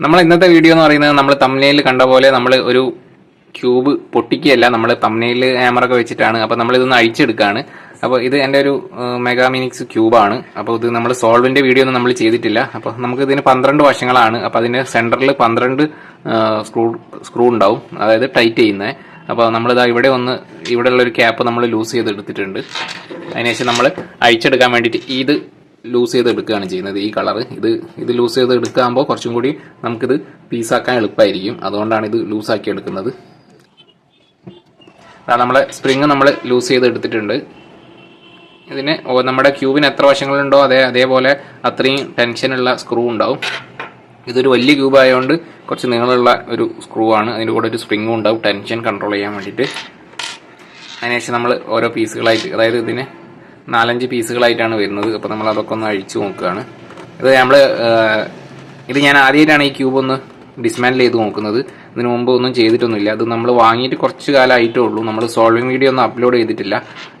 നമ്മൾ ഇന്നത്തെ വീഡിയോ എന്ന് പറയുന്നത് നമ്മൾ തമ്മിലിൽ കണ്ട പോലെ നമ്മൾ ഒരു ക്യൂബ് പൊട്ടിക്കുകയല്ല നമ്മൾ തമ്മിലിൽ ക്യാമറ വെച്ചിട്ടാണ്. അപ്പോൾ നമ്മൾ ഇതൊന്ന് അഴിച്ചെടുക്കുകയാണ് അപ്പോൾ ഇത് എന്റെ ഒരു മെഗാമിനിക്സ് ക്യൂബാണ് അപ്പോൾ ഇത് നമ്മൾ സോൾവിന്റെ വീഡിയോ ഒന്നും നമ്മൾ ചെയ്തിട്ടില്ല. അപ്പോൾ നമുക്ക് ഇതിന് പന്ത്രണ്ട് വശങ്ങളാണ്. അപ്പോൾ അതിന്റെ സെന്ററിൽ പന്ത്രണ്ട് സ്ക്രൂ സ്ക്രൂ ഉണ്ടാവും. അതായത് ടൈറ്റ് ചെയ്യുന്നത് അപ്പോൾ നമ്മളിതാ ഇവിടെ ഒന്ന് ഇവിടെയുള്ള ഒരു ക്യാപ്പ് നമ്മൾ ലൂസ് ചെയ്ത് എടുത്തിട്ടുണ്ട് അതിനുശേഷം നമ്മൾ അഴിച്ചെടുക്കാൻ വേണ്ടിയിട്ട് ഇത് ലൂസ് ചെയ്ത് എടുക്കുകയാണ് ചെയ്യുന്നത്. ഈ കളർ ഇത് ഇത് ലൂസ് ചെയ്ത് എടുക്കാകുമ്പോൾ കുറച്ചും കൂടി നമുക്കിത് പീസാക്കാൻ എളുപ്പമായിരിക്കും. അതുകൊണ്ടാണ് ഇത് ലൂസാക്കി എടുക്കുന്നത്. നമ്മളെ സ്പ്രിങ് നമ്മൾ ലൂസ് ചെയ്ത് എടുത്തിട്ടുണ്ട് ഇതിന് നമ്മുടെ ക്യൂബിന് എത്ര വശങ്ങളുണ്ടോ അതേ അതേപോലെ അത്രയും ടെൻഷനുള്ള സ്ക്രൂ ഉണ്ടാവും. ഇതൊരു വലിയ ക്യൂബ് ആയതുകൊണ്ട് കുറച്ച് നീളമുള്ള ഒരു സ്ക്രൂ ആണ്. അതിന്റെ കൂടെ ഒരു സ്പ്രിങ്ങും ഉണ്ടാവും. ടെൻഷൻ കൺട്രോൾ ചെയ്യാൻ വേണ്ടിയിട്ട്. അതിനുശേഷം നമ്മൾ ഓരോ പീസുകളായിട്ട് അതായത് ഇതിന് നാലഞ്ച് പീസുകളായിട്ടാണ് വരുന്നത്. അപ്പോൾ നമ്മൾ അതൊക്കെ ഒന്ന് അഴിച്ചു നോക്കുകയാണ്. ഇത് നമ്മൾ ഇത് ഞാൻ ആദ്യമായിട്ടാണ് ഈ ക്യൂബ് ഒന്ന് ഡിസ്മാൻഡിൽ ചെയ്ത് നോക്കുന്നത്. ഇതിനു മുമ്പ് ഒന്നും ചെയ്തിട്ടൊന്നുമില്ല. അത് നമ്മൾ വാങ്ങിയിട്ട് കുറച്ച് കാലമായിട്ടേ ഉള്ളൂ. നമ്മൾ സോൾവിങ് വീഡിയോ ഒന്നും അപ്ലോഡ് ചെയ്തിട്ടില്ല.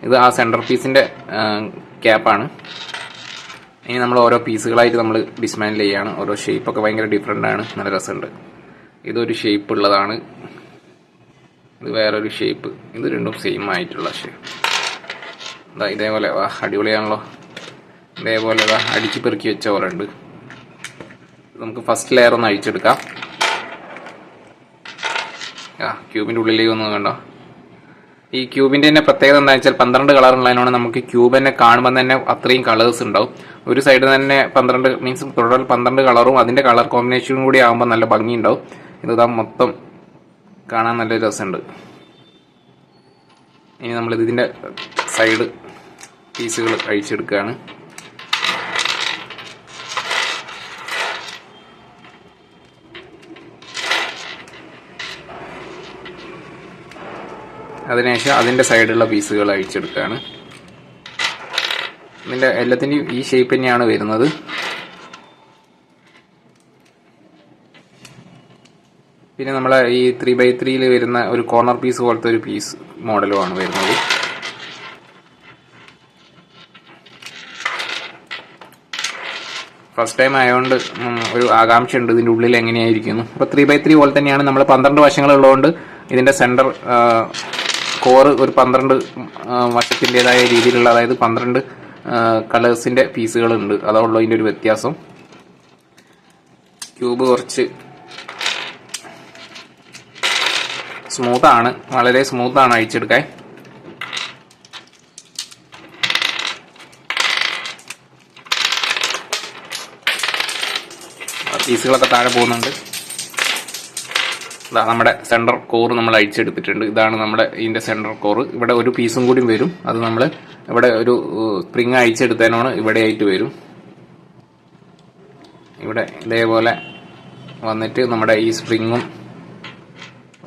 ഇത് ആ സെന്റർ പീസിന്റെ ക്യാപ്പാണ് ഇനി നമ്മൾ ഓരോ പീസുകളായിട്ട് നമ്മൾ ഡിസ്മാൻഡിൽ ചെയ്യാണ്. ഓരോ ഷേപ്പൊക്കെ ഭയങ്കര ഡിഫറെന്റ് ആണ്. നല്ല രസമുണ്ട്. ഇതൊരു ഷേപ്പ് ഉള്ളതാണ്. ഇത് വേറൊരു ഷേപ്പ് ഇത് രണ്ടും സെയിം ആയിട്ടുള്ള ഷേപ്പ് ഇതേപോലെ വാ അടിപൊളിയാണല്ലോ. ഇതേപോലെ ഇതാ അടിച്ച് പെറുക്കി വെച്ച പോലെ ഉണ്ട്. നമുക്ക് ഫസ്റ്റ് ലെയർ ഒന്ന് അഴിച്ചെടുക്കാം. ആ ക്യൂബിന്റെ ഉള്ളിലേക്ക് ഒന്ന് കണ്ടോ ഈ ക്യൂബിന്റെ തന്നെ പ്രത്യേകത എന്താണെന്ന് വെച്ചാൽ പന്ത്രണ്ട് കളർ ഉള്ളതിനാണ് നമുക്ക് ക്യൂബ് തന്നെ കാണുമ്പോൾ തന്നെ അത്രയും കളേഴ്സ് ഉണ്ടാവും. ഒരു സൈഡിൽ തന്നെ പന്ത്രണ്ട് മീൻസ് ടോട്ടൽ പന്ത്രണ്ട് കളറും അതിന്റെ കളർ കോമ്പിനേഷനും കൂടി ആകുമ്പോൾ നല്ല ഭംഗി ഉണ്ടാവും. ഇതാ മൊത്തം കാണാൻ നല്ല രസമുണ്ട്. ഇനി നമ്മൾ ഇതിന്റെ സൈഡ് പീസുകൾ അഴിച്ചെടുക്കുകയാണ്. അതിനുശേഷം അതിന്റെ സൈഡുള്ള പീസുകൾ അഴിച്ചെടുക്കുകയാണ്. ഇതിന്റെ എല്ലാത്തിന്റെയും ഈ ഷേപ്പ് തന്നെയാണ് വരുന്നത്. പിന്നെ നമ്മളെ ഈ ത്രീ ബൈ ത്രീയിൽ വരുന്ന ഒരു കോർണർ പീസ് പോലത്തെ ഒരു പീസ് മോഡലുമാണ് വരുന്നത്. ഫസ്റ്റ് ടൈം ആയതുകൊണ്ട് ഒരു ആകാംക്ഷ ഉണ്ട് ഇതിന്റെ ഉള്ളിൽ എങ്ങനെയായിരിക്കുന്നു. അപ്പൊ ത്രീ ബൈ ത്രീ പോലെ തന്നെയാണ് നമ്മൾ പന്ത്രണ്ട് വശങ്ങൾ ഉള്ളതുകൊണ്ട് ഇതിന്റെ സെന്റർ കോറ് ഒരു പന്ത്രണ്ട് വശത്തിന്റെതായ രീതിയിലുള്ള അതായത് പന്ത്രണ്ട് കളേഴ്സിന്റെ പീസുകൾ ഉണ്ട് അതുള്ളൂ ഇതിന്റെ ഒരു വ്യത്യാസം. ക്യൂബ് കുറച്ച് സ്മൂത്താണ് വളരെ സ്മൂത്താണ് അഴിച്ചെടുക്കാൻ. പീസുകളൊക്കെ താഴെ പോകുന്നുണ്ട്. ഇതാ നമ്മുടെ സെന്റർ കോറ് നമ്മൾ അഴിച്ചെടുത്തിട്ടുണ്ട്. ഇതാണ് നമ്മുടെ ഇതിന്റെ സെന്റർ കോറ് ഇവിടെ ഒരു പീസും കൂടി വരും. അത് നമ്മൾ ഇവിടെ ഒരു സ്പ്രിങ് അഴിച്ചെടുത്തതിനാണ് ഇവിടെ ആയിട്ട് വരും. ഇവിടെ ഇതേപോലെ വന്നിട്ട് നമ്മുടെ ഈ സ്പ്രിങ്ങും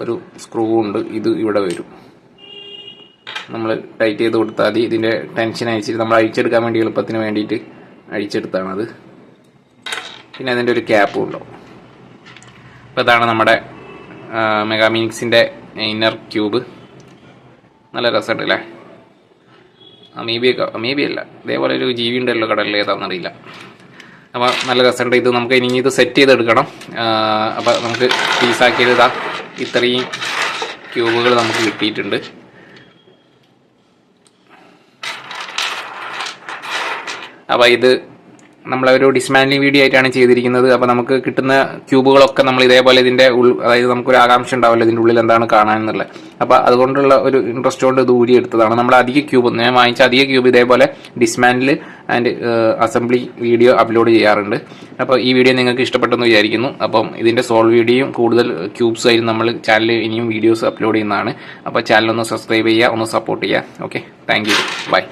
ഒരു സ്ക്രൂ ഉണ്ട്. ഇത് ഇവിടെ വരും. നമ്മൾ ടൈറ്റ് ചെയ്ത് കൊടുത്താൽ മതി. ഇതിന്റെ ടെൻഷൻ അയച്ചിട്ട് നമ്മൾ അഴിച്ചെടുക്കാൻ വേണ്ടി എളുപ്പത്തിന് വേണ്ടിയിട്ട് അഴിച്ചെടുത്താണത് പിന്നെ അതിന്റെ ഒരു ക്യാപ്പും ഉണ്ടാവും അപ്പോൾ ഇതാണ് നമ്മുടെ മെഗാമിനിക്സിന്റെ ഇന്നർ ക്യൂബ് നല്ല രസമുണ്ട് അല്ലേ അമീബിയൊക്കെ അമീബി അല്ല. ഇതേപോലെ ഒരു ജീവി ഉണ്ടല്ലോ കടലിൽ ഏതാണെന്നറിയില്ല അപ്പോൾ നല്ല രസമുണ്ട്. ഇത് നമുക്ക് ഇനി ഇത് സെറ്റ് ചെയ്തെടുക്കണം. അപ്പോൾ നമുക്ക് പീസാക്കിയത് ഇതാ. ഇത്രയും ക്യൂബുകൾ നമുക്ക് കിട്ടിയിട്ടുണ്ട്. അപ്പോൾ ഇത് നമ്മളൊരു ഡിസ്മാൻഡിങ് വീഡിയോ ആയിട്ടാണ് ചെയ്തിരിക്കുന്നത്. അപ്പോൾ നമുക്ക് കിട്ടുന്ന ക്യൂബുകളൊക്കെ നമ്മൾ ഇതേപോലെ ഇതിന്റെ ഉൾ അതായത് നമുക്കൊരു ആകാംക്ഷ ഉണ്ടാവില്ല ഇതിന്റെ ഉള്ളിൽ എന്താണ് കാണാനെന്നുള്ളത്. അപ്പോൾ അതുകൊണ്ടുള്ള ഒരു ഇൻട്രസ്റ്റ് കൊണ്ട് ഇത് ഊരിയെടുത്തതാണ് നമ്മൾ അധിക ക്യൂബ് ഞാൻ വാങ്ങിച്ച അധിക ക്യൂബ് ഇതേപോലെ dismantle and assembly video upload ചെയ്യാറുണ്ട്. അപ്പോൾ ഈ വീഡിയോ നിങ്ങൾക്ക് ഇഷ്ടപ്പെട്ടെന്ന് വിചാരിക്കുന്നു. അപ്പം ഇതിന്റെ സോൾവ് വീഡിയോയും കൂടുതൽ ക്യൂബ്സ് ആയിരുന്നു നമ്മൾ ചാനലിൽ ഇനിയും വീഡിയോസ് അപ്ലോഡ് ചെയ്യുന്നതാണ്. അപ്പോൾ ചാനൽ ഒന്ന് സബ്സ്ക്രൈബ് ചെയ്യുക ഒന്ന് സപ്പോർട്ട് ചെയ്യുക. Okay thank you by